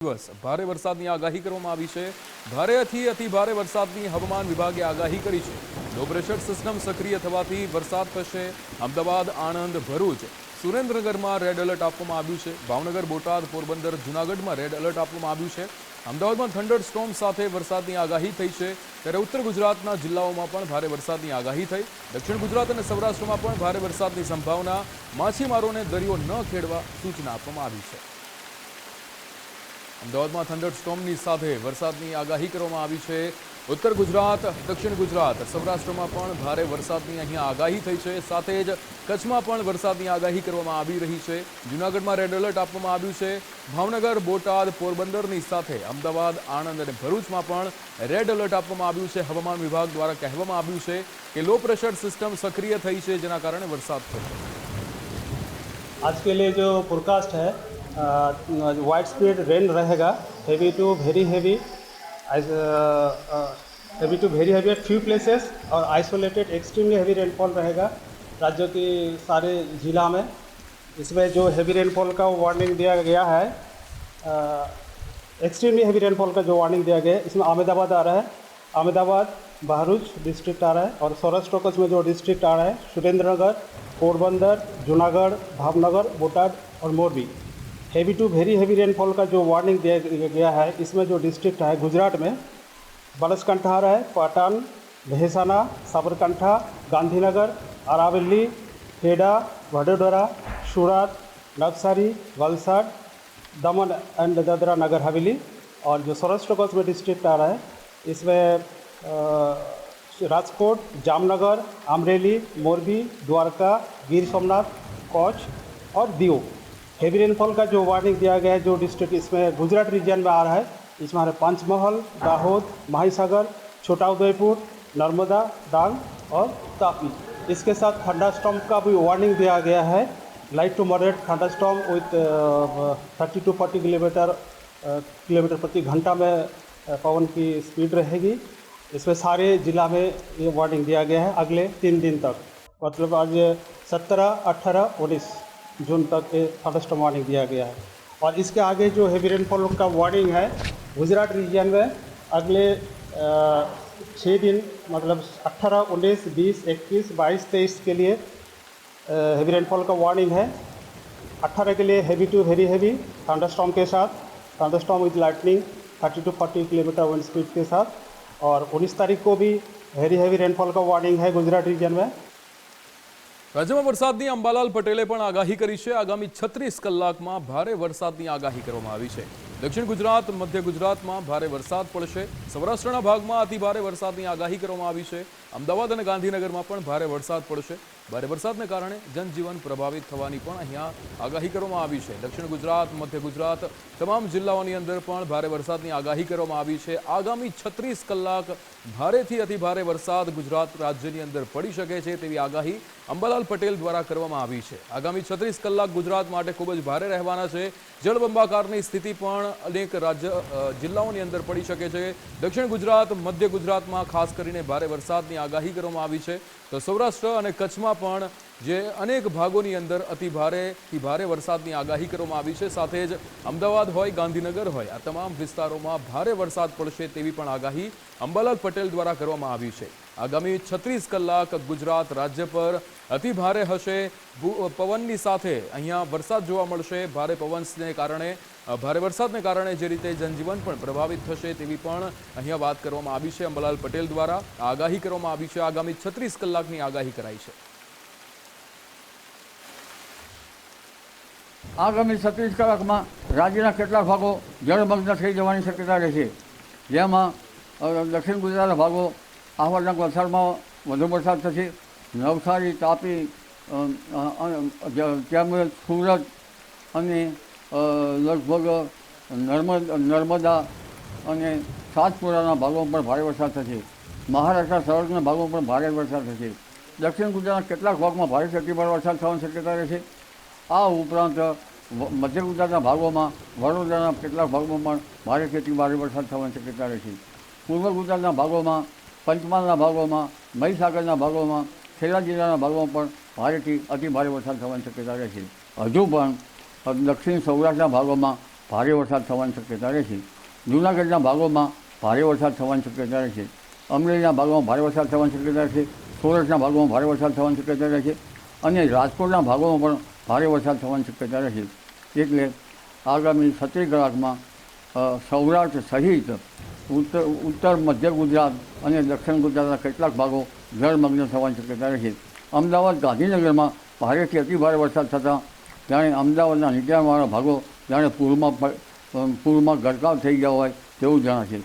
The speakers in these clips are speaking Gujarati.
દિવસ ભારે વરસાદની આગાહી કરવામાં આવી છે. ભારેથી અતિ ભારે વરસાદની હવામાન વિભાગે આગાહી કરી છે. લો પ્રેશર સિસ્ટમ સક્રિય થવાથી વરસાદ થશે. અમદાવાદ, આણંદ, ભરૂચ, સુરેન્દ્રનગરમાં રેડ એલર્ટ આપવામાં આવ્યું છે. ભાવનગર, બોટાદ, પોરબંદર, જૂનાગઢમાં રેડ એલર્ટ આપવામાં આવ્યું છે. અમદાવાદમાં થંડર સ્ટોમ સાથે વરસાદની આગાહી થઈ છે. ત્યારે ઉત્તર ગુજરાતના જિલ્લાઓમાં પણ ભારે વરસાદની આગાહી થઈ. દક્ષિણ ગુજરાત અને સૌરાષ્ટ્રમાં પણ ભારે વરસાદની સંભાવના. માછીમારોને દરિયો ન ખેડવા સૂચના આપવામાં આવી છે. અમદાવાદમાં થંડરસ્ટોમની સાથે વરસાદની આગાહી કરવામાં આવી છે. ઉત્તર ગુજરાત, દક્ષિણ ગુજરાત, સૌરાષ્ટ્રમાં પણ ભારે વરસાદની અહીંયા આગાહી થઈ છે. સાથે જ કચ્છમાં પણ વરસાદની આગાહી કરવામાં આવી રહી છે. જૂનાગઢમાં રેડ એલર્ટ આપવામાં આવ્યું છે. ભાવનગર, બોટાદ, પોરબંદરની સાથે અમદાવાદ, આણંદ અને ભરૂચમાં પણ રેડ એલર્ટ આપવામાં આવ્યું છે. હવામાન વિભાગ દ્વારા કહેવામાં આવ્યું છે કે લો પ્રેશર સિસ્ટમ સક્રિય થઈ છે, જેના કારણે વરસાદ થશે આજકે લીએ જો ફોરકાસ્ટ હૈ वाइड स्पीड रेन रहेगा heavy to very heavy heavy to very heavy at few places और आइसोलेटेड एक्सट्रीमली हेवी रेनफॉल रहेगा राज्यों की सारे ज़िला में। इसमें जो हेवी रेनफॉल का वार्निंग दिया गया है एक्सट्रीमली हेवी रेनफॉल का जो वार्निंग दिया गया है, इसमें अहमदाबाद आ रहा है। अहमदाबाद बहरूच डिस्ट्रिक्ट आ रहा है और सौराष्ट्र कच्छ में जो डिस्ट्रिक्ट आ रहा है सुरेंद्र नगर पोरबंदर, जूनागढ़, भावनगर, बोटाद और Morbi. Heavy to very heavy rainfall का जो वार्निंग दिया गया है, इसमें जो डिस्ट्रिक्ट है गुजरात में बनासकांठा है पाटन भैसाना साबरकंठा, गांधीनगर, अरावली, खेड़ा, वडोदरा, सूरत, नवसारी, वलसाड, दमन एंड दादरा नगर, हवेली, और जो सौराष्ट्र कच्छ में डिस्ट्रिक्ट आ रहा है, इसमें राजकोट, जामनगर, अमरेली, मोरबी, द्वारका, गिर सोमनाथ कच्छ और दीव। हेवी रेनफॉल का जो वार्निंग दिया गया है, जो डिस्ट्रिक्ट इसमें गुजरात रीजन में आ रहा है, इसमें हमारे पंचमहल, दाहोद, माहीसागर छोटा उदयपुर नर्मदा डांग और तापी। इसके साथ थंडरस्टॉर्म का भी वार्निंग दिया गया है। Light to moderate thunderstorm with thirty to forty kilometre kilometre प्रति घंटा में पवन की स्पीड रहेगी। इसमें सारे जिला में ये वार्निंग दिया गया है अगले तीन दिन तक। मतलब आज सत्रह अट्ठारह उन्नीस। जून तक ये थंडरस्टॉर्म वार्निंग दिया गया है। और इसके आगे जो हैवी रेनफॉल का वार्निंग है, गुजरात रीजन में अगले छः दिन मतलब अट्ठारह उन्नीस, बीस, इक्कीस, बाईस, तेईस के लिए हैवी रेनफॉल का वार्निंग है। अट्ठारह के लिए heavy to very heavy thunderstorm के साथ thunderstorm with lightning thirty to forty kilometre one speed के साथ। और उन्नीस तारीख को भी वेरी हैवी रेनफॉल का वार्निंग है गुजरात रीजन में। રાજ્યમાં વરસાદની અંબાલાલ પટેલે પણ આગાહી કરી છે. આગામી છત્રીસ કલાકમાં ભારે વરસાદની આગાહી કરવામાં આવી છે. દક્ષિણ ગુજરાત, મધ્ય ગુજરાતમાં ભારે વરસાદ પડશે. સૌરાષ્ટ્રના ભાગમાં અતિભારે વરસાદની આગાહી કરવામાં આવી છે. અમદાવાદ અને ગાંધીનગરમાં પણ ભારે વરસાદ પડશે. ભારે વરસાદને કારણે જનજીવન પ્રભાવિત થવાની પણ અહીંયા આગાહી કરવામાં આવી છે. દક્ષિણ ગુજરાત, મધ્ય ગુજરાત તમામ જિલ્લાઓની અંદર પણ ભારે વરસાદની આગાહી કરવામાં આવી છે. આગામી છત્રીસ કલાક ભારેથી અતિ ભારે વરસાદ ગુજરાત રાજ્યની અંદર પડી શકે છે તેવી આગાહી અંબાલાલ પટેલ દ્વારા કરવામાં આવી છે. આગામી છત્રીસ કલાક ગુજરાત માટે ખૂબ જ ભારે રહેવાના છે. જળબંબાકારની સ્થિતિ પણ અનેક રાજ્ય જિલ્લાઓની અંદર પડી શકે છે. દક્ષિણ ગુજરાત, મધ્ય ગુજરાતમાં ખાસ કરીને ભારે વરસાદની આગાહી કરવામાં આવી છે. તો સૌરાષ્ટ્ર અને કચ્છમાં પણ જે અનેક ભાગોની અંદર અતિ ભારેથી ભારે વરસાદની આગાહી કરવામાં આવી છે. સાથે જ અમદાવાદ હોય, ગાંધીનગર હોય, આ તમામ વિસ્તારોમાં ભારે વરસાદ પડશે તેવી પણ આગાહી અંબાલાલ પટેલ દ્વારા કરવામાં આવી છે. આગામી છત્રીસ કલાક ગુજરાત રાજ્ય પર અતિ ભારે હશે. પવનની સાથે અહીંયા વરસાદ જોવા મળશે. ભારે પવનને કારણે, ભારે વરસાદને કારણે જે રીતે જનજીવન પણ પ્રભાવિત થશે તેવી પણ અહીંયા વાત કરવામાં આવી છે અંબાલાલ પટેલ દ્વારા. આગાહી કરવામાં આવી છે. આગામી છત્રીસ કલાકની આગાહી કરાઈ છે. આગામી છત્રીસ કલાકમાં રાજ્યના કેટલાક ભાગો જળમગ્ન થઈ જવાની શક્યતા રહેશે જેમાં દક્ષિણ ગુજરાતના ભાગો આહવાડના વલસાડમાં વધુ વરસાદ થશે. નવસારી, તાપી તેમજ સુરત અને લગભગ નર્મદ અને સાતપુરાના ભાગોમાં પણ ભારે વરસાદ થશે. મહારાષ્ટ્ર સૌરાષ્ટ્રના ભાગોમાં પણ ભારે વરસાદ થશે. દક્ષિણ ગુજરાતના કેટલાક ભાગમાં ભારે અતિભારે વરસાદ થવાની શક્યતા રહેશે આ ઉપરાંત મધ્ય ગુજરાતના ભાગોમાં, વડોદરાના કેટલાક ભાગોમાં પણ ભારે ખેતી, ભારે વરસાદ થવાની શક્યતા રહેશે પૂર્વ ગુજરાતના ભાગોમાં, પંચમહાલના ભાગોમાં, મહીસાગરના ભાગોમાં, ખેડા જિલ્લાના ભાગોમાં પણ ભારેથી અતિ ભારે વરસાદ થવાની શક્યતા રહેશે હજુ પણ દક્ષિણ સૌરાષ્ટ્રના ભાગોમાં ભારે વરસાદ થવાની શક્યતા રહેશે જૂનાગઢના ભાગોમાં ભારે વરસાદ થવાની શક્યતા રહેશે અમરેલીના ભાગોમાં ભારે વરસાદ થવાની શક્યતા રહેશે સોરઠના ભાગોમાં ભારે વરસાદ થવાની શક્યતા રહેશે અને રાજકોટના ભાગોમાં પણ ભારે વરસાદ થવાની શક્યતા રહી એટલે આગામી સત્રી કલાકમાં સૌરાષ્ટ્ર સહિત ઉત્તર ઉત્તર, મધ્ય ગુજરાત અને દક્ષિણ ગુજરાતના કેટલાક ભાગો જળમગ્ન થવાની શક્યતા રહી અમદાવાદ ગાંધીનગરમાં ભારેથી અતિભારે વરસાદ થતાં, જાણે અમદાવાદના નીચાણવાળા ભાગો જાણે પૂરમાં પૂરમાં ગરકાવ થઈ ગયા હોય તેવું જણાશે.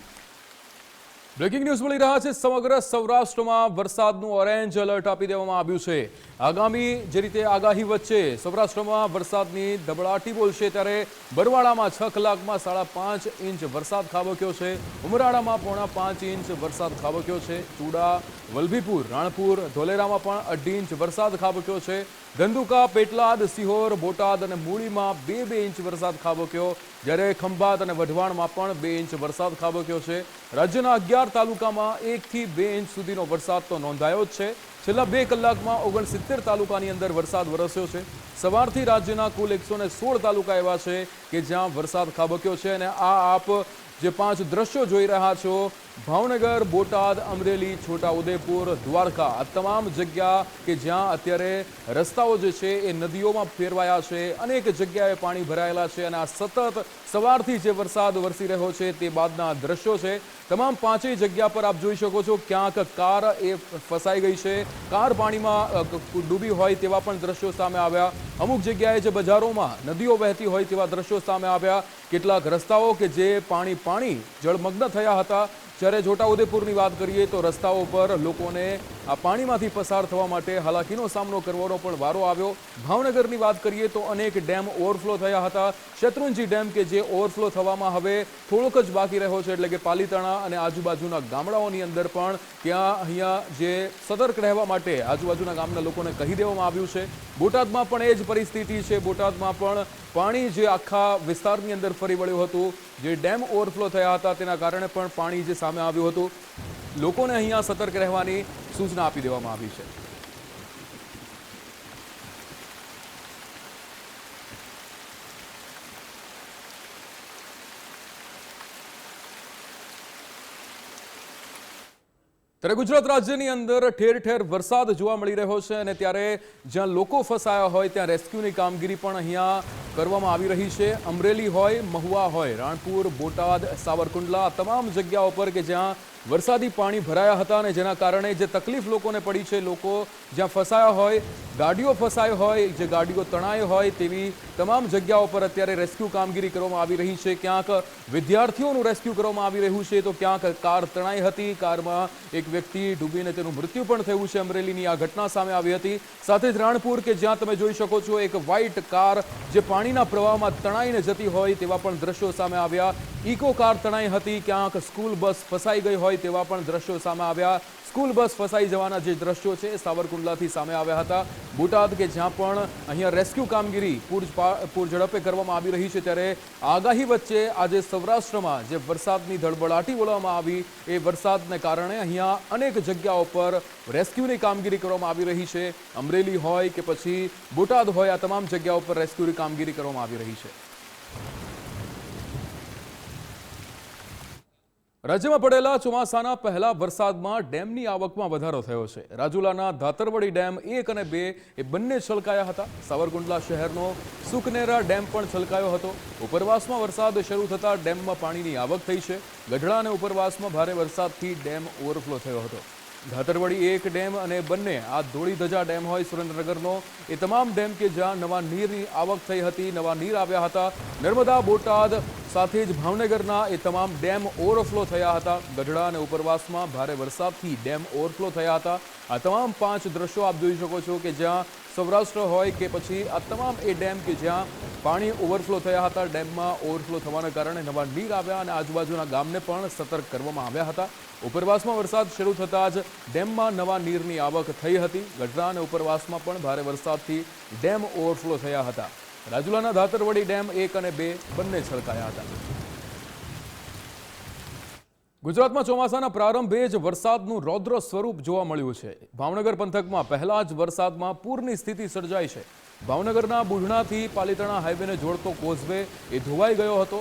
બ્રેકિંગ ન્યૂઝ મળી રહ્યા છે. સમગ્ર સૌરાષ્ટ્રમાં વરસાદનું ઓરેન્જ એલર્ટ આપી દેવામાં આવ્યું છે. આગામી જે રીતે આગાહી વચ્ચે સૌરાષ્ટ્રમાં વરસાદની ધબડાટી બોલશે ત્યારે બરવાડામાં છ કલાકમાં સાડા પાંચ ઇંચ વરસાદ ખાબક્યો છે. ઉમરાળામાં પોણા પાંચ ઇંચ વરસાદ ખાબક્યો છે. ચૂડા, વલભીપુર, રાણપુર, ધોલેરામાં પણ અઢી ઇંચ વરસાદ ખાબક્યો છે. ધંધુકા, પેટલાદ, સિહોર, બોટાદ અને મૂળીમાં બે બે ઇંચ વરસાદ ખાબક્યો. જ્યારે ખંભાત અને વઢવાણમાં પણ બે ઇંચ વરસાદ ખાબક્યો છે. રાજ્યના અગિયાર તાલુકામાં એકથી બે ઇંચ સુધીનો વરસાદ તો નોંધાયો જ છે. છેલ્લા બે કલાકમાં ઓગણસિત્તેર તાલુકાની અંદર વરસાદ વરસ્યો છે. સવારથી રાજ્યના કુલ એકસો સોળ તાલુકા એવા છે કે જ્યાં વરસાદ ખાબક્યો છે અને આ આપ જે પાંચ દ્રશ્યો જોઈ રહ્યા છો ભાવનગર, બોટાદ, અમરેલી, છોટાઉદેપુર, દ્વારકા આ તમામ જગ્યા કે જ્યાં અત્યારે રસ્તાઓ જે છે એ નદીઓમાં ફેરવાયા છે, અનેક જગ્યાએ પાણી ભરાયેલા છે અને આ સતત સવારથી જે વરસાદ વરસી રહ્યો છે તે બાદના દ્રશ્યો છે. તમામ પાંચેય જગ્યા પર આપ જોઈ શકો છો ક્યાંક કાર એ ફસાઈ ગઈ છે, કાર પાણીમાં ડૂબી હોય તેવા પણ દ્રશ્યો સામે આવ્યા. અમુક જગ્યાએ જે બજારોમાં નદીઓ વહેતી હોય તેવા દ્રશ્યો સામે આવ્યા. કેટલાક રસ્તાઓ કે જે પાણી પાણી જળમગ્ન થયા હતા જ્યારે છોટાઉદેપુરની વાત કરીએ તો રસ્તાઓ પર લોકોને આ પાણીમાંથી પસાર થવા માટે હાલાકીનો સામનો કરવાનો પણ વારો આવ્યો. ભાવનગરની વાત કરીએ તો અનેક ડેમ ઓવરફ્લો થયા હતા. શત્રુંજી ડેમ કે જે ઓવરફ્લો થવામાં હવે થોડોક જ બાકી રહ્યો છે, એટલે કે પાલીતાણા અને આજુબાજુના ગામડાઓની અંદર પણ ત્યાં અહીંયા જે સતર્ક રહેવા માટે આજુબાજુના ગામના લોકોને કહી દેવામાં આવ્યું છે. બોટાદમાં પણ એ જ પરિસ્થિતિ છે. બોટાદમાં પણ પાણી જે આખા વિસ્તારની અંદર ફરી વળ્યું હતું, જે ડેમ ઓવરફ્લો થયા હતા, તેના કારણે પણ પાણી જે સામે આવ્યું હતું. લોકોને અહીંયા સતર્ક રહેવાની સૂચના આપી દેવામાં આવી છે. ત્યારે ગુજરાત રાજ્યની અંદર ઠેર ઠેર વરસાદ જોવા મળી રહ્યો છે અને ત્યારે જ્યાં લોકો ફસાયા હોય ત્યાં રેસ્ક્યુની કામગીરી પણ અહીંયા કરવામાં આવી રહી છે. અમરેલી હોય, મહુવા હોય, રાણપુર, બોટાદ, સાવરકુંડલા તમામ જગ્યાઓ પર કે જ્યાં વરસાદી પાણી ભરાયા હતા અને જેના કારણે જે તકલીફ લોકોને પડી છે, લોકો જ્યાં ફસાયા હોય, ગાડીઓ ફસાઈ હોય, જે ગાડીઓ તણાઈ હોય તેવી તમામ જગ્યાઓ પર અત્યારે રેસ્ક્યુ કામગીરી કરવામાં આવી રહી છે. ક્યાંક વિદ્યાર્થીઓનું રેસ્ક્યુ કરવામાં આવી રહ્યું છે તો ક્યાંક કાર તણાઈ હતી. કારમાં એક વ્યક્તિ ડૂબીને તેનું મૃત્યુ પણ થયું છે. અમરેલીની આ ઘટના સામે આવી હતી. સાથે જ રાણપુર કે જ્યાં તમે જોઈ શકો છો, એક વ્હાઇટ કાર જે પાણીના પ્રવાહમાં તણાઈને જતી હોય તેવા પણ દ્રશ્યો સામે આવ્યા. ઇકો કાર તણાઈ હતી. ક્યાંક સ્કૂલ બસ ફસાઈ ગઈ હોય તેવા પણ દ્રશ્યો સામે આવ્યા. સ્કૂલ બસ ફસાઈ જવાના જે દ્રશ્યો છે સાવરકુંડલાથી સામે આવ્યા હતા. બોટાદ કે જ્યાં પણ અહીંયા રેસ્ક્યુ કામગીરી પૂર ઝડપે કરવામાં આવી રહી છે, ત્યારે આગાહી વચ્ચે આજે સૌરાષ્ટ્રમાં જે વરસાદની ધડબડાટી બોલવામાં આવી, એ વરસાદને કારણે અહીંયા અનેક જગ્યાઓ પર રેસ્ક્યુની કામગીરી કરવામાં આવી રહી છે. અમરેલી હોય કે પછી બોટાદ હોય, આ તમામ જગ્યાઓ પર રેસ્ક્યુની કામગીરી કરવામાં આવી રહી છે. રાજ્યમાં પડેલા ચોમાસાના પહેલા વરસાદમાં ડેમની આવકમાં વધારો થયો છે. રાજુલાના ધાતરવડી ડેમ એક અને બે એ બંને છલકાયા હતા. સાવરકુંડલા શહેરનો સુકનેરા ડેમ પણ છલકાયો હતો. ઉપરવાસમાં વરસાદ શરૂ થતાં ડેમમાં પાણીની આવક થઈ છે. ગઢડા અને ઉપરવાસમાં ભારે વરસાદથી ડેમ ઓવરફ્લો થયો હતો. ધાતરવડી એક ડેમ અને બંને આ ધોળીધજા ડેમ હોય સુરેન્દ્રનગરનો. એ તમામ ડેમ કે જ્યાં નવા નીરની આવક થઈ હતી, નવા નીર આવ્યા હતા. નર્મદા, બોટાદ સાથે જ ભાવનગરના એ તમામ ડેમ ઓવરફ્લો થયા હતા. ગઢડા અને ઉપરવાસમાં ભારે વરસાદથી ડેમ ઓવરફ્લો થયા હતા. આ તમામ પાંચ દ્રશ્યો આપ જોઈ શકો છો કે જ્યાં સૌરાષ્ટ્ર હોય કે પછી આ તમામ એ ડેમ કે જ્યાં પાણી ઓવરફ્લો થયા હતા, ડેમમાં ઓવરફ્લો થવાના કારણે નવા નીર આવ્યા અને આજુબાજુના ગામને પણ સતર્ક કરવામાં આવ્યા હતા. ઉપરવાસમાં વરસાદ શરૂ થતાં જ ડેમમાં નવા નીરની આવક થઈ હતી. ગઢડા અને ઉપરવાસમાં પણ ભારે વરસાદથી ડેમ ઓવરફ્લો થયા હતા. રાજુલાના ધાતરવડી ડેમ એક અને બે બંને છલકાયા હતા. ગુજરાતમાં ચોમાસાના પ્રારંભે જ વરસાદનું રૌદ્ર સ્વરૂપ જોવા મળ્યું છે. ભાવનગર પંથકમાં પહેલા જ વરસાદમાં પૂરની સ્થિતિ સર્જાઈ છે. ભાવનગરના બુઢણાથી પાલીતાણા હાઈવેને જોડતો કોઝવે એ ધોવાઈ ગયો હતો.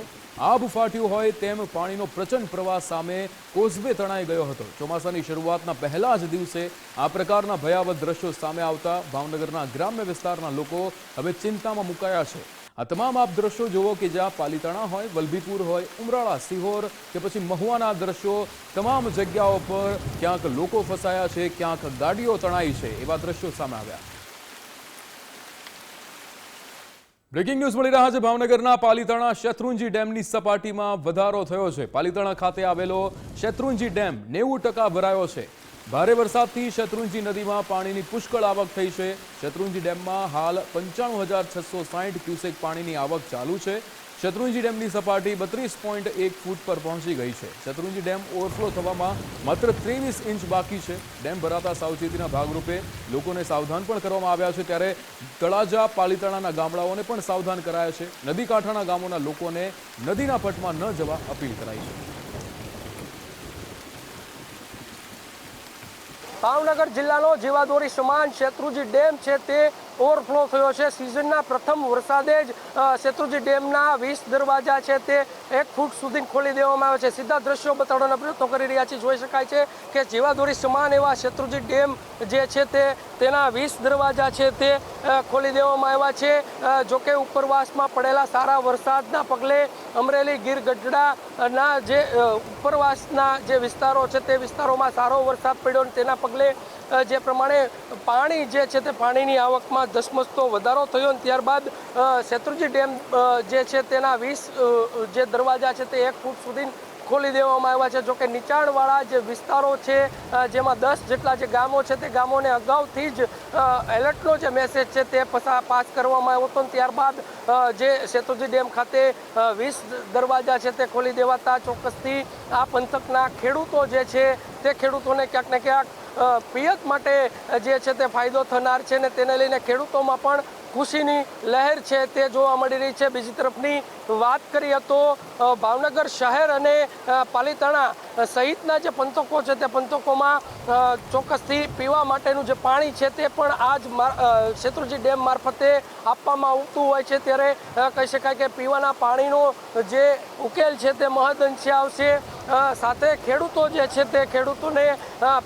આબ ફાટ્યું હોય તેમ પાણીનો પ્રચંડ પ્રવાહ સામે કોઝવે તણાઈ ગયો હતો. ચોમાસાની શરૂઆતના પહેલા જ દિવસે આ પ્રકારના ભયાવહ દ્રશ્યો સામે આવતા ભાવનગરના ગ્રામ્ય વિસ્તારના લોકો હવે ચિંતામાં મુકાયા છે. આ તમામ આપ દ્રશ્યો જુઓ કે જ્યાં પાલીતાણા હોય, વલભીપુર હોય, ઉમરાળા, સિહોર કે પછી મહુવાના દ્રશ્યો, તમામ જગ્યાઓ પર ક્યાંક લોકો ફસાયા છે, ક્યાંક ગાડીઓ તણાઈ છે એવા દ્રશ્યો સામે આવ્યા. બ્રેકિંગ ન્યૂઝ મળી રહ્યા છે. ભાવનગરના પાલીતાણા શત્રુંજી ડેમની સપાટીમાં વધારો થયો છે. પાલીતાણા ખાતે આવેલો શત્રુંજી ડેમ નેવું ટકા ભરાયો છે. ભારે વરસાદથી શત્રુંજી નદીમાં પાણીની પુષ્કળ આવક થઈ છે. શત્રુંજી ડેમમાં હાલ પંચાણું હજાર છસો સાહીઠ ક્યુસેક પાણીની આવક ચાલુ છે. શેત્રુંજી ડેમની સપાટી બત્રીસ પોઈન્ટ એક ફૂટ પર પહોંચી ગઈ છે. શત્રુંજી ડેમ ઓવરફ્લો થવામાં માત્ર ત્રેવીસ ઇંચ બાકી છે. ડેમ ભરાતા સાવચેતીના ભાગરૂપે લોકોને સાવધાન પણ કરવામાં આવ્યા છે. ત્યારે તળાજા, પાલીતાણાના ગામડાઓને પણ સાવધાન કરાયા છે. નદી કાંઠાના ગામોના લોકોને નદીના પટમાં ન જવા અપીલ કરાઈ છે. ભાવનગર જિલ્લાનો જીવાદોરી સમાન શેત્રુજી ડેમ છે તે ઓવરફ્લો થયો છે. સિઝનના પ્રથમ વરસાદે જ શેત્રુજી ડેમના વીસ દરવાજા છે તે એક ફૂટ સુધી ખોલી દેવામાં આવે છે. સીધા દ્રશ્યો બતાડવાના પ્રયત્નો કરી રહ્યા છીએ જોઈ શકાય છે કે જીવાદોરી સમાન એવા શેત્રુજી ડેમ જે છે તે, તેના વીસ દરવાજા છે તે ખોલી દેવામાં આવ્યા છે. જોકે ઉપરવાસમાં પડેલા સારા વરસાદના પગલે અમરેલી ગીર ગઢડાના જે ઉપરવાસના જે વિસ્તારો છે તે વિસ્તારોમાં સારો વરસાદ પડ્યો તેના પગલે જે પ્રમાણે પાણી જે છે તે પાણીની આવકમાં ધસમસતો વધારો થયો અને ત્યારબાદ શેત્રુજી ડેમ જે છે તેના વીસ જે દરવાજા છે તે એક ફૂટ સુધી ખોલી દેવામાં આવ્યા છે. જોકે નીચાણવાળા જે વિસ્તારો છે જેમાં દસ જેટલા જે ગામો છે તે ગામોને અગાઉથી જ એલર્ટનો જે મેસેજ છે તે પસા, પાસ કરવામાં આવ્યો હતો ત્યારબાદ જે શેત્રુંજી ડેમ ખાતે વીસ દરવાજા છે તે ખોલી દેવાતા ચોક્કસથી આ પંથકના ખેડૂતો જે છે તે ખેડૂતોને ક્યાંક ને ક્યાંક પિયત માટે જે છે તે ફાયદો થનાર છે ને તેને લઈને ખેડૂતોમાં પણ ખુશીની લહેર છે તે જોવા મળી રહી છે. બીજી તરફની વાત કરીએ તો ભાવનગર શહેર અને પાલીતાણા સહિતના જે પંથકો છે તે પંથકોમાં ચોક્કસથી પીવા માટેનું જે પાણી છે તે પણ આ જ શેત્રુજી ડેમ મારફતે આપવામાં આવતું હોય છે. ત્યારે કહી શકાય કે પીવાના પાણીનો જે ઉકેલ છે તે મહદઅંશે આવશે. સાથે ખેડૂતો જે છે તે ખેડૂતોને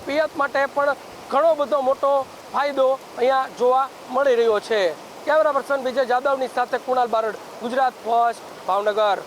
પિયત માટે પણ ઘણો બધો મોટો ફાયદો અહીંયા જોવા મળી રહ્યો છે. કેમેરા પર્સન વિજય જાદવની સાથે કુણાલ બારડ, ગુજરાત ફર્સ્ટ ભાવનગર.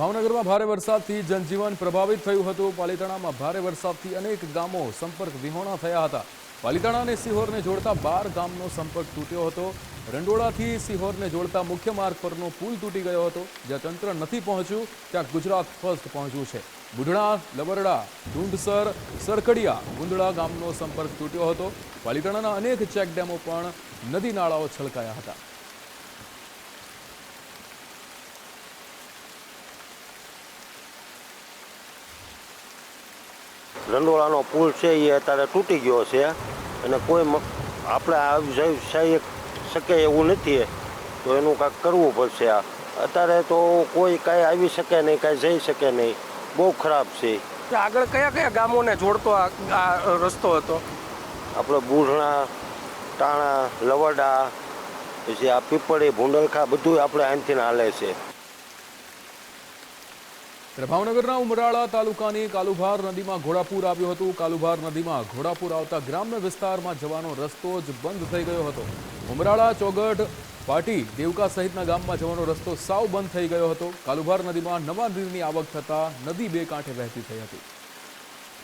ભાવનગરમાં ભારે વરસાદથી જનજીવન પ્રભાવિત થયું હતું. પાલીતાણામાં ભારે વરસાદથી અનેક ગામો સંપર્ક વિહોણા થયા હતા. પાલીતાણા અને સિહોરને જોડતા બાર ગામનો સંપર્ક તૂટ્યો હતો. રંડોળાથી સિહોરને જોડતા મુખ્ય માર્ગ પરનો પુલ તૂટી ગયો હતો. જ્યાં તંત્ર નથી પહોંચ્યું, ત્યાં ગુજરાત ફર્સ્ટ પહોંચ્યું છે. બુઢણા લબરડા ડુંડસર સરકડિયા ગુંદડા ગામનો સંપર્ક તૂટ્યો હતો. પાલિતાણાના અનેક ચેકડેમો પણ નદી નાળાઓ છલકાયા હતા. રંડોળાનો પુલ છે, એ અત્યારે તૂટી ગયો છે અને કોઈ આપણે આવી જઈ શકે એવું નથી. તો એનું કાંઈક કરવું પડશે આ. અત્યારે તો કોઈ કાંઈ આવી શકે નહીં, કાંઈ જઈ શકે નહીં. બહુ ખરાબ છે. આગળ કયા કયા ગામોને જોડતો આ રસ્તો હતો? આપણે બુઢણા ટાણા લવડા પછી આ પીપળી ભૂંડલખા બધું આપણે અહીંથી હાલે છે. ભાવનગરના ઉમરાળા તાલુકાની કાલુભાર નદીમાં ઘોડાપુર આવ્યું હતું. કાલુભાર નદીમાં ઘોડાપુર આવતા ગ્રામ્ય વિસ્તારમાં જવાનો રસ્તો જ બંધ થઈ ગયો હતો. ઉમરાળા ચોગઠ પાટી દેવકા સહિતના ગામમાં જવાનો રસ્તો સાવ બંધ થઈ ગયો હતો. કાલુભાર નદીમાં નવા નીરની આવક થતાં નદી બે કાંઠે વહેતી થઈ હતી.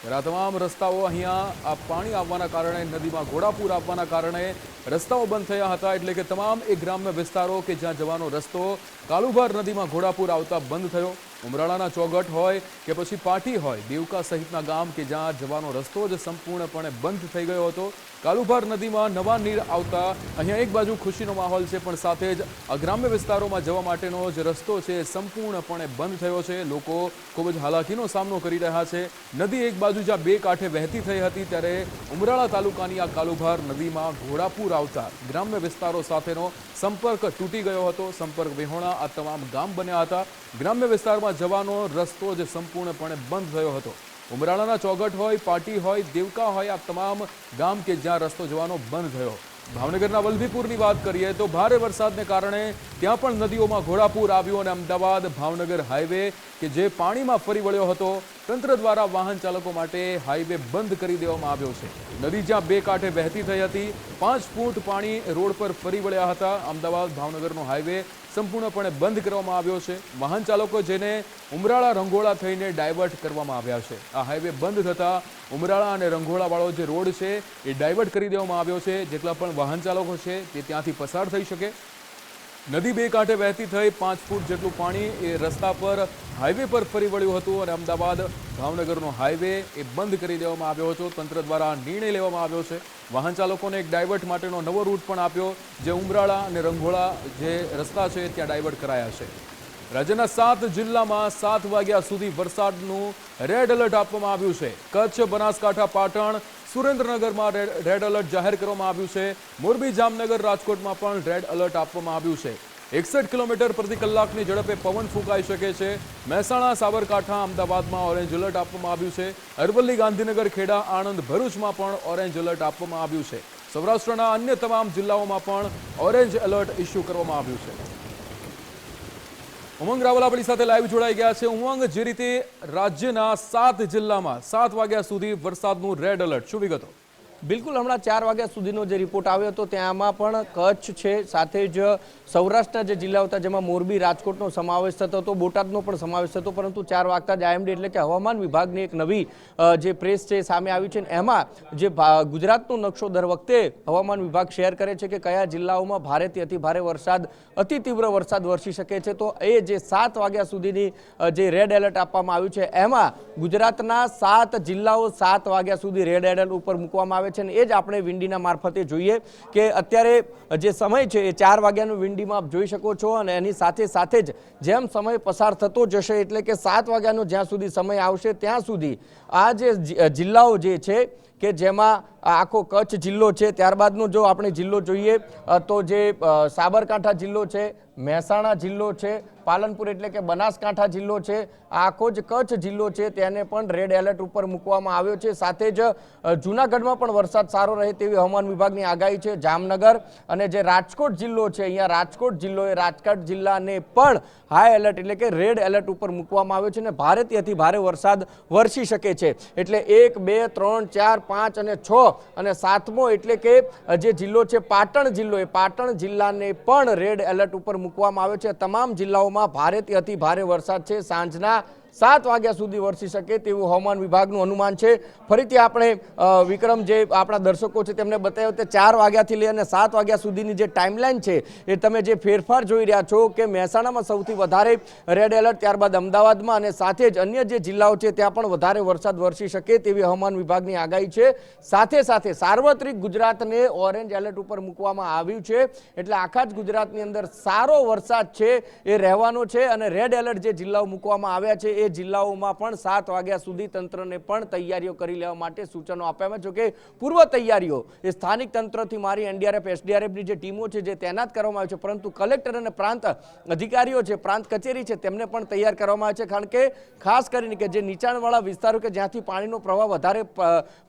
ત્યારે આ તમામ રસ્તાઓ અહીંયા આ પાણી આવવાના કારણે, નદીમાં ઘોડાપૂર આવવાના કારણે રસ્તાઓ બંધ થયા હતા. એટલે કે તમામ એ ગ્રામ્ય વિસ્તારો કે જ્યાં જવાનો રસ્તો કાલુભાર નદીમાં ઘોડાપૂર આવતા બંધ થયો. ઉમરાળાના ચોગઠ હોય કે પછી પાટી હોય, દેવકા સહિતના ગામ કે જ્યાં જવાનો રસ્તો જ સંપૂર્ણપણે બંધ થઈ ગયો હતો. કાલુભાર નદીમાં નવા નીર આવતા અહીંયા એક બાજુ ખુશીનો માહોલ છે, પણ સાથે જ આ ગ્રામ્ય વિસ્તારોમાં જવા માટેનો જે રસ્તો છે સંપૂર્ણપણે બંધ થયો છે. લોકો ખૂબ જ હાલાકીનો સામનો કરી રહ્યા છે. નદી એક બાજુ જ્યાં બે કાંઠે વહેતી થઈ હતી ત્યારે ઉમરાળા તાલુકાની આ કાલુભાર નદીમાં ઘોડાપૂર આવતા ગ્રામ્ય વિસ્તારો સાથેનો સંપર્ક તૂટી ગયો હતો. સંપર્ક વિહોણા આ તમામ ગામ બન્યા હતા. ગ્રામ્ય વિસ્તારમાં જવાનો રસ્તો જ સંપૂર્ણપણે બંધ થયો હતો. ઉમરાળાના ચોગટ હોય, પાટી હોય, દેવકા હોય, આ તમામ ગામ કે જ્યાં રસ્તો જવાનો બંધ થયો ભાવનગરના વલભીપુરની વાત કરીએ તો ભારે વરસાદને કારણે ત્યાં પણ નદીઓમાં ઘોડાપૂર આવ્યું અને અમદાવાદ, ભાવનગર હાઈવે કે જે પાણીમાં ફરી વળ્યો હતો, તંત્ર દ્વારા વાહન ચાલકો માટે હાઈવે બંધ કરી દેવામાં આવ્યો છે. નદી જ્યાં બે કાંઠે વહેતી થઈ હતી, પાંચ ફૂટ પાણી રોડ પર ફરી વળ્યા હતા. અમદાવાદ, ભાવનગરનો હાઈવે સંપૂર્ણપણે બંધ કરવામાં આવ્યો છે. વાહન ચાલકો જેને ઉમરાળા રંગોળા થઈને ડાયવર્ટ કરવામાં આવ્યા છે. આ હાઈવે બંધ થતાં ઉમરાળા અને રંગોળાવાળો જે રોડ છે એ ડાયવર્ટ કરી દેવામાં આવ્યો છે. જેટલા પણ વાહન ચાલકો છે તે ત્યાંથી પસાર થઈ શકે. નદી બે કાંઠે વહેતી થઈ પાંચ ફૂટ જેટલું પાણી એ રસ્તા પર હાઈવે પર ફરી વળ્યું હતું અને અમદાવાદ ભાવનગરનો હાઈવે એ બંધ કરી દેવામાં આવ્યો હતો. તંત્ર દ્વારા નિર્ણય લેવામાં આવ્યો છે. વાહન ચાલકોને એક ડાયવર્ટ માટેનો નવો રૂટ પણ આપ્યો, જે ઉમરાળા અને રંગોળા જે રસ્તા છે, ત્યાં ડાયવર્ટ કરાયા છે. રાજ્યના સાત જિલ્લામાં સાત વાગ્યા સુધી વરસાદનું રેડ એલર્ટ આપવામાં આવ્યું છે. કચ્છ, બનાસકાંઠા, પાટણ, સુરેન્દ્રનગરમાં રેડ એલર્ટ જાહેર કરવામાં આવ્યું છે. મોરબી, જામનગર, રાજકોટમાં પણ રેડ એલર્ટ આપવામાં આવ્યું છે. એકસઠ કિલોમીટર પ્રતિ કલાકની ઝડપે પવન ફૂંકાઈ શકે છે. મહેસાણા, સાબરકાંઠા, અમદાવાદમાં ઓરેન્જ એલર્ટ આપવામાં આવ્યું છે. અરવલ્લી, ગાંધીનગર, ખેડા, આણંદ, ભરૂચમાં પણ ઓરેન્જ એલર્ટ આપવામાં આવ્યું છે. સૌરાષ્ટ્રના અન્ય તમામ જિલ્લાઓમાં પણ ઓરેન્જ એલર્ટ ઇસ્યુ કરવામાં આવ્યું છે. ઉમંગ રાવલ આપણી સાથે લાઈવ જોડાઈ ગયા છે. ઉમંગ, જે રીતે રાજ્યના સાત જિલ્લામાં સાત વાગ્યા સુધી વરસાદનું રેડ એલર્ટ શું વિગતો? બિલકુલ, હમણાં ચાર વાગ્યા સુધીનો જે રિપોર્ટ આવ્યો હતો ત્યાંમાં પણ કચ્છ છે, સાથે જ સૌરાષ્ટ્રના જે જિલ્લાઓ હતા, જેમાં મોરબી રાજકોટનો સમાવેશ થતો હતો, બોટાદનો પણ સમાવેશ થતો પરંતુ ચાર વાગતા જ આઈએમડી એટલે કે હવામાન વિભાગની એક નવી જે પ્રેસ છે સામે આવી છે એમાં જે ગુજરાતનો નકશો દર વખતે હવામાન વિભાગ શેર કરે છે કે કયા જિલ્લાઓમાં ભારેથી અતિ ભારે વરસાદ, અતિ તીવ્ર વરસાદ વરસી શકે છે. તો એ જે સાત વાગ્યા સુધીની જે રેડ એલર્ટ આપવામાં આવ્યું છે, એમાં ગુજરાતના સાત જિલ્લાઓ સાત વાગ્યા સુધી રેડ એલર્ટ ઉપર મૂકવામાં આવે છે અને એ જ આપણે વિંડીના મારફતે જોઈએ કે અત્યારે જે સમય છે એ ચાર વાગ્યાનું વિંડીમાં આપ જોઈ શકો છો અને એની સાથે સાથે જ જેમ સમય પસાર થતો જશે એટલે કે સાત વાગ્યાનો જ્યાં સુધી સમય આવશે ત્યાં સુધી આ જે જિલ્લાઓ જે છે કે જેમાં આખો કચ્છ જિલ્લો છે, ત્યારબાદનો જો આપણે જિલ્લો જોઈએ તો જે સાબરકાંઠા જિલ્લો છે, મહેસાણા જિલ્લો છે પાલનપુર એટલે કે બનાસકાંઠા જિલ્લો છે. આખો જ કચ્છ જિલ્લો છે. તેને પણ રેડ એલર્ટ ઉપર મૂકવામાં આવ્યો છે. સાથે જ જૂનાગઢમાં પણ વરસાદ સારો રહે તેવી હવામાન વિભાગની આગાહી છે. જામનગર અને જે રાજકોટ જિલ્લો છે, અહીંયા રાજકોટ જિલ્લો એ રાજકોટ જિલ્લાને પણ હાઈ એલર્ટ એટલે કે રેડ એલર્ટ ઉપર મૂકવામાં આવ્યો છે અને ભારેથી અતિ ભારે વરસાદ વરસી શકે છે. એટલે એક, બે, ત્રણ, ચાર, પાંચ અને છ અને સાતમો એટલે કે જે જિલ્લો છે પાટણ જિલ્લો, એ પાટણ જિલ્લાને પણ રેડ એલર્ટ ઉપર મૂકવામાં આવ્યો છે. તમામ જિલ્લાઓમાં ભારેથી અતિ ભારે વરસાદ છે. સાંજના સાત વાગ્યા સુધી વરસી શકે તેવું હવામાન વિભાગનું અનુમાન છે. ફરીથી આપણે વિક્રમ જે આપણા દર્શકો છે તેમને બતાવ્યો તે ચાર વાગ્યાથી લઈ અને સાત વાગ્યા સુધીની જે ટાઈમલાઈન છે એ તમે જે ફેરફાર જોઈ રહ્યા છો કે મહેસાણામાં સૌથી વધારે રેડ એલર્ટ ત્યારબાદ અમદાવાદમાં અને સાથે જ અન્ય જે જિલ્લાઓ છે ત્યાં પણ વધારે વરસાદ વરસી શકે તેવી હવામાન વિભાગની આગાહી છે. સાથે સાથે સાર્વત્રિક ગુજરાતને ઓરેન્જ એલર્ટ ઉપર મૂકવામાં આવ્યું છે. એટલે આખા જ ગુજરાતની અંદર સારો વરસાદ છે એ રહેવાનો છે અને રેડ એલર્ટ જે જિલ્લાઓ મૂકવામાં આવ્યા છે એ જિલ્લાઓમાં પણ સાત વાગ્યા સુધી તંત્રને પણ તૈયારીઓ કરી લેવા માટે સૂચનો આપ્યા જોકે પૂર્વ તૈયારીઓ એ સ્થાનિક તંત્રથી મારી એનડીઆરએફ, એસડીઆરએફની જે ટીમો છે જે તૈનાત કરવામાં આવે છે, પરંતુ કલેક્ટર અને પ્રાંત અધિકારીઓ છે, પ્રાંત કચેરી છે, તેમને પણ તૈયાર કરવામાં આવે છે, કારણ કે ખાસ કરીને કે જે નીચાણવાળા વિસ્તારો કે જ્યાંથી પાણીનો પ્રવાહ વધારે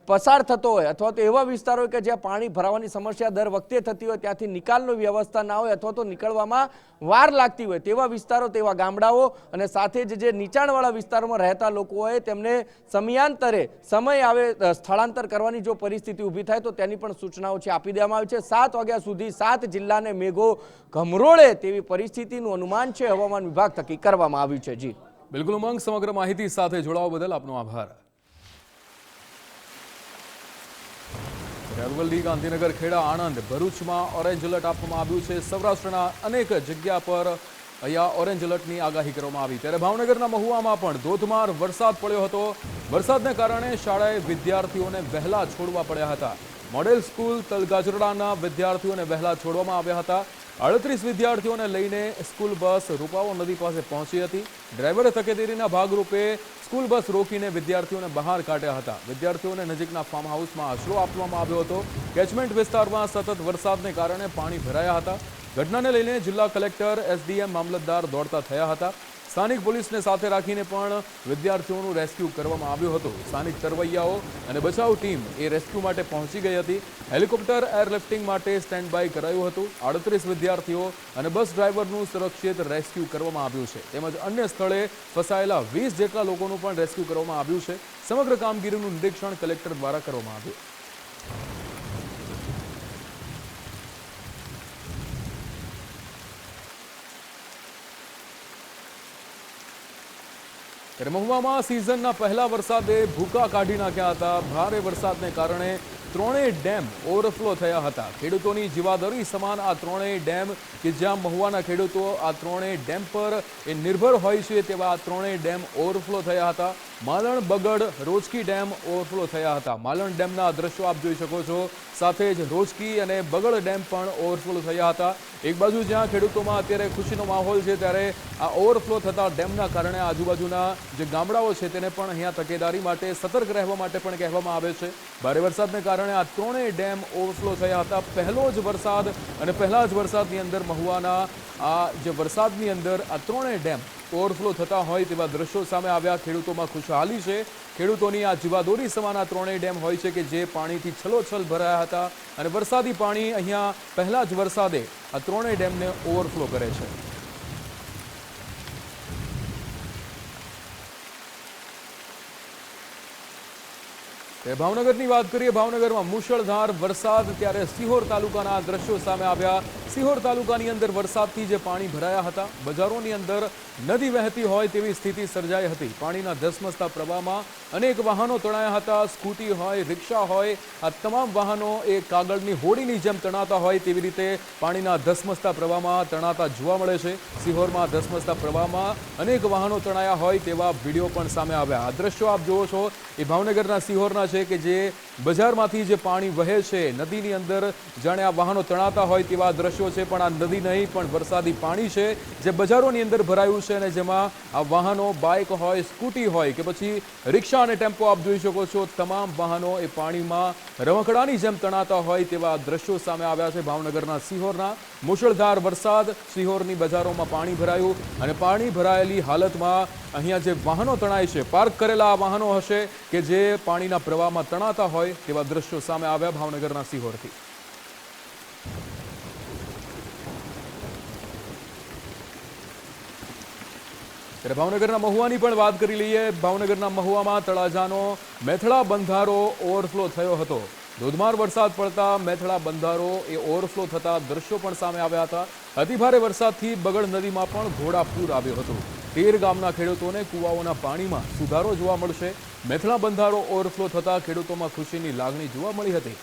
પસાર થતો હોય અથવા તો એવા વિસ્તારો કે જ્યાં પાણી ભરાવાની સમસ્યા દર વખતે થતી હોય, ત્યાંથી નિકાલનો વ્યવસ્થા ના હોય અથવા તો નીકળવામાં વાર લાગતી હોય, તેવા વિસ્તારો, તેવા ગામડાઓ અને સાથે જ જે નીચાણવાળા વિસ્તારોમાં રહેતા લોકો હોય, તેમને સમયાંતરે સમય આવે સ્થળાંતર કરવાની જો પરિસ્થિતિ ઊભી થાય, તો તેની પણ સૂચનાઓ છે આપી દેવામાં આવી છે. સાત વાગ્યા સુધી સાત જિલ્લાને મેઘો ગમરોળે તેવી પરિસ્થિતિનું અનુમાન છે. હવામાન વિભાગ થકી કરવામાં આવ્યું છે. જી. બિલકુલ ઉમંગ. સમગ્ર માહિતી સાથે જોડાવા બદલ આપનો આભાર. અરવલ્લી ગાંધીનગર ખેડા આણંદ ભરૂચમાં ઓરેન્જ એલર્ટ આપવામાં આવ્યું છે. સૌરાષ્ટ્રના અનેક જગ્યા પર અહીંયા ઓરેન્જ એલર્ટની આગાહી કરવામાં આવી. ત્યારે ભાવનગરના મહુવામાં પણ ધોધમાર વરસાદ પડ્યો હતો. વરસાદને કારણે શાળાએ વિદ્યાર્થીઓને વહેલા છોડવા પડ્યા હતા. મોડેલ સ્કૂલ તલગાજરડાના વિદ્યાર્થીઓને વહેલા છોડવામાં આવ્યા હતા. અડત્રીસ વિદ્યાર્થીઓને લઈને સ્કૂલ બસ રૂપાવો નદી પાસે પહોંચી હતી. ડ્રાઈવરે તકેદારીના ભાગરૂપે સ્કૂલ બસ રોકીને વિદ્યાર્થીઓને બહાર કાઢ્યા હતા. વિદ્યાર્થીઓને નજીકના ફાર્મ હાઉસમાં આશરો આપવામાં આવ્યો હતો. કેચમેન્ટ વિસ્તારમાં સતત વરસાદને કારણે પાણી ભરાયા હતા. ઘટનાને લઈને જિલ્લા કલેક્ટર એસડીએમ મામલતદાર દોડતા થયા હતા. સ્થાનિક પોલીસને સાથે રાખીને પણ વિદ્યાર્થીઓનું રેસ્ક્યુ કરવામાં આવ્યું હતું. સ્થાનિક તરવૈયાઓ અને બચાવ ટીમ એ રેસ્ક્યુ માટે પહોંચી ગઈ હતી. હેલિકોપ્ટર એરલિફ્ટિંગ માટે સ્ટેન્ડ બાય કરાયું હતું. આડત્રીસ વિદ્યાર્થીઓ અને બસ ડ્રાઈવરનું સુરક્ષિત રેસ્ક્યુ કરવામાં આવ્યું છે. તેમજ અન્ય સ્થળે ફસાયેલા વીસ જેટલા લોકોનું પણ રેસ્ક્યુ કરવામાં આવ્યું છે. સમગ્ર કામગીરીનું નિરીક્ષણ કલેક્ટર દ્વારા કરવામાં આવ્યું. ત્યારે મહુવામાં સિઝનના પહેલા વરસાદે ભૂકા કાઢી નાખ્યા હતા. ભારે વરસાદને કારણે ત્રણેય ડેમ ઓવરફ્લો થયા હતા. ખેડૂતોની જીવાદરી સમાન આ ત્રણેય ડેમ કે જ્યાં મહુવાના ખેડૂતો આ ત્રણેય ડેમ પર એ નિર્ભર હોય છે તેવા આ ત્રણેય ડેમ ઓવરફ્લો થયા હતા. માલણ બગડ રોજકી ડેમ ઓવરફ્લો થયા હતા. માલણ ડેમના દ્રશ્યો આપ જોઈ શકો છો. સાથે જ રોજકી અને બગડ ડેમ પણ ઓવરફ્લો થયા હતા. એક બાજુ જ્યાં ખેડૂતોમાં અત્યારે ખુશીનો માહોલ છે, ત્યારે આ ઓવરફ્લો થતા ડેમના કારણે આજુબાજુના જે ગામડાઓ છે, તેને પણ અહીંયા તકેદારી માટે, સતર્ક રહેવા માટે પણ કહેવામાં આવે છે. ભારે વરસાદને કારણે આ ત્રણેય ડેમ ઓવરફ્લો થયા હતા. પહેલો જ વરસાદ અને પહેલા જ વરસાદની અંદર મહુવાના આ જે વરસાદની અંદર આ ત્રણેય ડેમ ઓવરફ્લો થતા હોય તેવા દ્રશ્યો સામે આવ્યા. ખેડૂતોમાં ખુશહાલી છે. ખેડૂતોની આ જીવાદોરી સમાના ત્રણેય ડેમ હોય છે કે જે પાણીથી છલોછલ ભરાયા હતા અને વરસાદી પાણી અહીંયા પહેલાં જ વરસાદે આ ત્રણેય ડેમને ઓવરફ્લો કરે છે. ભાવનગરની વાત કરીએ, ભાવનગરમાં મુશળધાર વરસાદ ત્યારે સિહોર તાલુકાના દ્રશ્યો સામે આવ્યા. સિહોર તાલુકાની અંદર વરસાદથી જે પાણી ભરાયા હતા, બજારોની અંદર નદી વહેતી હોય તેવી સ્થિતિ સર્જાઈ હતી. પાણીના ધસમસતા પ્રવાહમાં અનેક વાહનો તણાયા હતા, સ્કૂટી હોય, રિક્ષા હોય, આ તમામ વાહનો એ કાગળની હોડીની જેમ તણાતા હોય તેવી રીતે પાણીના ધસમસતા પ્રવાહમાં તણાતા જોવા મળે છે. સિહોરમાં ધસમસતા પ્રવાહમાં અનેક વાહનો તણાયા હોય તેવા વીડિયો પણ સામે આવ્યા. આ દ્રશ્યો આપ જુઓ છો એ ભાવનગરના સિહોરના છે. કે જે બજારમાંથી જે પાણી વહે છે, નદીની અંદર જાણે આ વાહનો તણાતા હોય તેવા દ્રશ્યો છે, પણ આ નદી નહીં, પણ વરસાદી પાણી છે, જે બજારોની અંદર ભરાયું છે અને જેમાં આ વાહનો, બાઇક હોય, સ્કૂટી હોય કે પછી રિક્ષા અને ટેમ્પો આપ જોઈ શકો છો, તમામ વાહનો એ પાણીમાં રમકડાની જેમ તણાતા હોય તેવા દ્રશ્યો સામે આવ્યા છે ભાવનગરના સિહોરના. મુશળધાર વરસાદ, સિહોરની બજારોમાં પાણી ભરાયું અને પાણી ભરાયેલી હાલતમાં અહીંયા જે વાહનો તણાય છે, પાર્ક કરેલા આ વાહનો હશે કે જે પાણીના પ્રવાહમાં તણાતા હોય તેવા દ્રશ્યો સામે આવ્યા ભાવનગરના સિહોરથી. ભાવનગરના મહુવાની પણ વાત કરી લઈએ. ભાવનગરના મહુવામાં તળાજાનો મેથળા બંધારો ઓવરફ્લો થયો હતો. ધોધમાર વરસાદ પડતા મેથળા બંધારો એ ઓવરફ્લો થતા દ્રશ્યો પણ સામે આવ્યા હતા. અતિભારે વરસાદથી બગડ નદીમાં પણ ઘોડાપૂર આવ્યો હતો. તેર ગામના ખેડૂતોને કુવાઓના પાણીમાં સુધારો જોવા મળશે. મેથલા બંધારો ઓવરફ્લો થતા ખેડૂતોમાં ખુશીની લાગણી જોવા મળી હતી.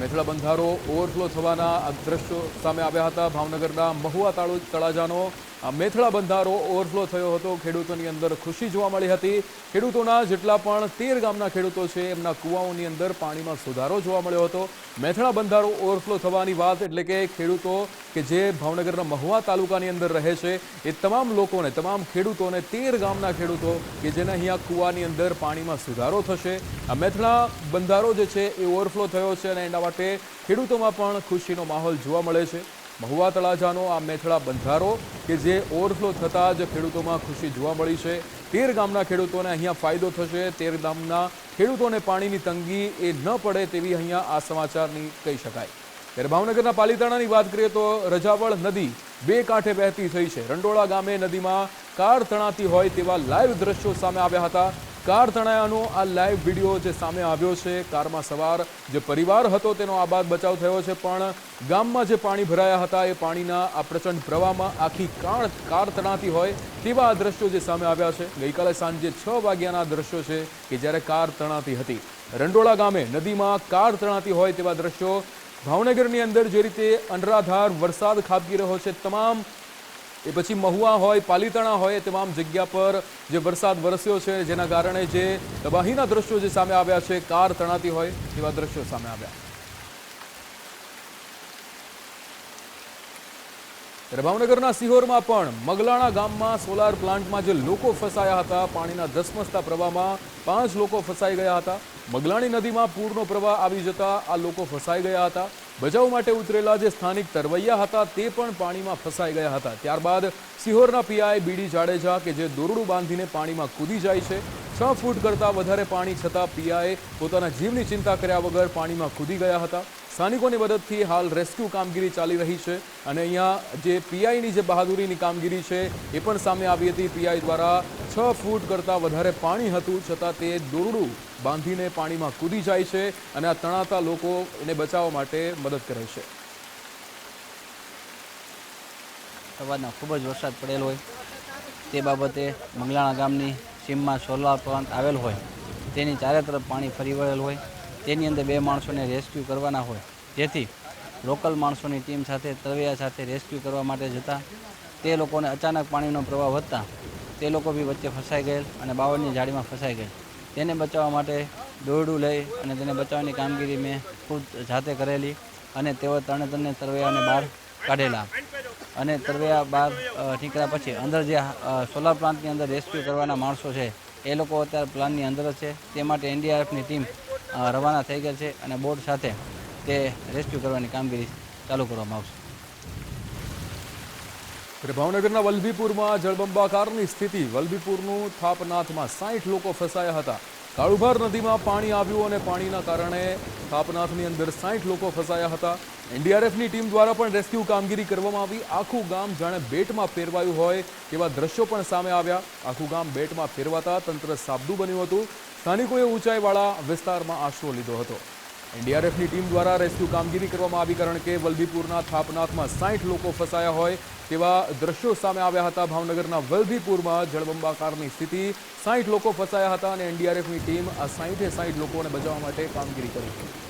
મેથળા બંધારો ઓવરફ્લો થવાના દ્રશ્યો સામે આવ્યા હતા. ભાવનગરના મહુવા તાળુ તળાજાનો મેથળા બંધારો ઓવરફ્લો થયો હતો. ખેડૂતોની અંદર ખુશી જોવા મળી હતી. ખેડૂતોના જેટલા પણ તેર ગામના ખેડૂતો છે, એમના કુવાઓની અંદર પાણીમાં સુધારો જોવા મળ્યો હતો. મેથળા બંધારો ઓવરફ્લો થવાની વાત એટલે કે ખેડૂતો કે જે ભાવનગરના મહુવા તાલુકાની અંદર રહે છે, એ તમામ લોકોને, તમામ ખેડૂતોને તેર ગામના ખેડૂતો કે જેને અહીંયા કુવાની અંદર પાણીમાં સુધારો થશે. આ મેથળા બંધારો જે છે, એ ઓવરફ્લો થયો છે અને એના માટે ખેડૂતોમાં પણ ખુશીનો માહોલ જોવા મળે છે. મહુવા તળાજાનો આ મેથળા બંધારો કે જે ઓવરફ્લો થતાં જ ખેડૂતોમાં ખુશી જોવા મળી છે. તેર ગામના ખેડૂતોને અહીંયા ફાયદો થશે. તેર ગામના ખેડૂતોને પાણીની તંગી એ ન પડે તેવી અહીંયા આ સમાચારની કહી શકાય. ત્યારે ભાવનગરના પાલીતાણાની વાત કરીએ તો રજાવળ નદી બે કાંઠે વહેતી થઈ છે. રંડોળા ગામે નદીમાં કાર તણાતી હોય તેવા લાઈવ દ્રશ્યો સામે આવ્યા હતા. કાર તણાયાનો આ લાઈવ વીડિયો જે સામે આવ્યો છે, કારમાં સવાર જે પરિવાર હતો તેનો આબાદ બચાવ થયો છે, પણ ગામમાં જે પાણી ભરાયા હતા એ પાણીના આ પ્રચંડ પ્રવાહમાં આખી કાર કાર તણાતી હોય તેવા આ દ્રશ્યો જે સામે આવ્યા છે. ગઈકાલે સાંજે છ વાગ્યાના દ્રશ્યો છે કે જ્યારે કાર તણાતી હતી. રંડોળા ગામે નદીમાં કાર તણાતી હોય તેવા દ્રશ્યો ભાવનગરની અંદર જે રીતે અનરાધાર વરસાદ ખાબકી રહ્યો છે, તમામ એ પછી મહુવા હોય, પાલીતાણા હોય તમામ જગ્યા પર જે વરસાદ વરસ્યો છે, જેના કારણે જે તબાહીના દ્રશ્યો જે સામે આવ્યા છે, કાર તણાતી હોય, એવા દ્રશ્યો સામે આવ્યા. ભાવનગરના સિહોરમાં પણ મગલાણા ગામમાં સોલાર પ્લાન્ટમાં જે લોકો ફસાયા હતા, પાણીના ધસમસતા પ્રવાહમાં પાંચ લોકો ફસાઈ ગયા હતા. મગલાણી નદીમાં પૂરનો પ્રવાહ આવી જતા આ લોકો ફસાઈ ગયા હતા. બચાવ માટે ઉતરેલા જે સ્થાનિક તરવૈયા હતા તે પણ પાણીમાં ફસાઈ ગયા હતા. ત્યારબાદ સિહોરના પીઆઈ બીડી જાડેજા કે જે દોરડું બાંધીને પાણીમાં કૂદી જાય છે, છ ફૂટ કરતાં વધારે પાણી છતાં પીઆઈ પોતાના જીવની ચિંતા કર્યા વગર પાણીમાં કૂદી ગયા હતા. સ્થાનિકોની મદદથી હાલ રેસ્ક્યુ કામગીરી ચાલી રહી છે અને અહીંયા જે પીઆઈની જે બહાદુરીની કામગીરી છે એ પણ સામે આવી હતી. પીઆઈ દ્વારા છ ફૂટ કરતાં વધારે પાણી હતું, છતાં તે દોરડું બાંધીને પાણીમાં કૂદી જાય છે અને આ તણાતા લોકોને બચાવવા માટે મદદ કરે છે. સવારના ખૂબ જ વરસાદ પડેલો હોય. તે બાબતે મંગલાણા ગામની સીમમાં સોલાર પ્લાન્ટ આવેલ હોય. તેની ચારે તરફ પાણી ફરી વળેલ હોય. તેની અંદર બે માણસોને રેસ્ક્યુ કરવાના હોય. જેથી લોકલ માણસોની ટીમ સાથે તરવૈયા સાથે રેસ્ક્યુ કરવા માટે જતા, તે લોકોને અચાનક પાણીનો પ્રવાહ વધતા, તે લોકો બી વચ્ચે ફસાઈ ગયેલ અને બાવળની જાળીમાં ફસાઈ ગયેલ. તેને બચાવવા માટે દોરડું લઈ અને તેને બચાવવાની કામગીરી મેં ખુદ જાતે કરેલી અને તેઓ ત્રણે ત્રણે તરવૈયાને બહાર કાઢેલા. અને તરવૈયા બહાર નીકળ્યા પછી અંદર જે સોલાર પ્લાન્ટની અંદર રેસ્ક્યુ કરવાના માણસો છે, એ લોકો અત્યારે પ્લાનની અંદર છે. તે માટે એનડીઆરએફની ટીમ રવાના થઈ ગયા છે અને બોટ સાથે તે રેસ્ક્યુ કરવાની કામગીરી ચાલુ કરવામાં આવશે. ભાવનગરના વલભીપુરમાં જળબંબાકારની સ્થિતિ. વલભીપુરનું થાપનાથમાં સાઠ લોકો ફસાયા હતા. કાળુભાર નદીમાં પાણી આવ્યું અને પાણીના કારણે થાપનાથની અંદર સાઠ લોકો ફસાયા હતા. એનડીઆરએફની ટીમ દ્વારા પણ રેસ્ક્યુ કામગીરી કરવામાં આવી. આખું ગામ જાણે બેટમાં ફેરવાયું હોય તેવા દ્રશ્યો પણ સામે આવ્યા. આખું ગામ બેટમાં ફેરવાતા તંત્ર સાબદું બન્યું હતું. સ્થાનિકોએ ઊંચાઈવાળા વિસ્તારમાં આશરો લીધો હતો. એનડીઆરએફની ટીમ દ્વારા રેસ્ક્યુ કામગીરી કરવામાં આવી કારણ કે વલભીપુરના થાપનાથમાં સાઠ લોકો ફસાયા હોય તેવા દ્રશ્યો સામે આવ્યા હતા? ભાવનગરના વલભીપુરમાં જળબંબાકારની સ્થિતિ. સાઠ લોકો ફસાયા હતા અને એનડીઆરએફની ટીમ આ સાઠે સાહીઠ લોકોને બચાવવા માટે કામગીરી કરી. છે